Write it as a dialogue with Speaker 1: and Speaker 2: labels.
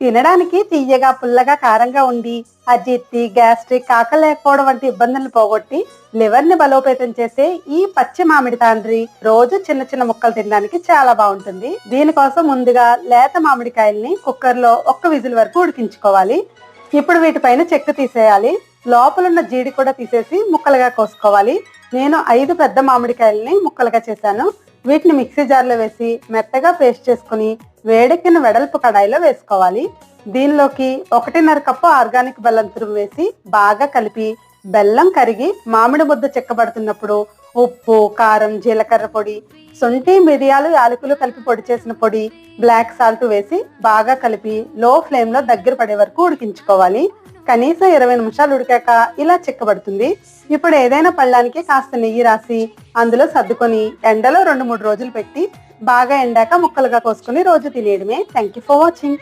Speaker 1: తినడానికి తీయగా పుల్లగా కారంగా ఉండి అజీర్తి గ్యాస్ట్రిక్ ఆకలి లేకపోవడం వంటి ఇబ్బందులను పోగొట్టి లివర్ని బలోపేతం చేసే ఈ పచ్చి మామిడి తాండ్రి రోజు చిన్న చిన్న ముక్కలు తినడానికి చాలా బాగుంటుంది. దీనికోసం ముందుగా లేత మామిడికాయల్ని కుక్కర్లో ఒక్క విజిల్ వరకు ఉడికించుకోవాలి. ఇప్పుడు వీటిపైన చెక్క తీసేయాలి. లోపలున్న జీడి కూడా తీసేసి ముక్కలుగా కోసుకోవాలి. నేను ఐదు పెద్ద మామిడికాయల్ని ముక్కలుగా చేశాను. వీటిని మిక్సీ జార్లో వేసి మెత్తగా పేస్ట్ చేసుకుని వేడెక్కిన వెడల్పు కడాయిలో వేసుకోవాలి. దీనిలోకి ఒకటిన్నర కప్పు ఆర్గానిక్ బెల్లం తురుము వేసి బాగా కలిపి బెల్లం కరిగి మామిడి ముద్ద చెక్కబడుతున్నప్పుడు ఉప్పు కారం జీలకర్ర పొడి శొంఠి మిరియాలు యాలకులు కలిపి పొడి చేసిన పొడి బ్లాక్ సాల్ట్ వేసి బాగా కలిపి లో ఫ్లేమ్లో దగ్గర పడే వరకు ఉడికించుకోవాలి. కనీసం ఇరవై నిమిషాలు ఉడికాక ఇలా చిక్కబడుతుంది. ఇప్పుడు ఏదైనా పళ్ళానికి కాస్త నెయ్యి రాసి అందులో సర్దుకొని ఎండలో రెండు మూడు రోజులు పెట్టి బాగా ఎండాక ముక్కలుగా కోసుకుని రోజు తినేయడమే. Thank you for watching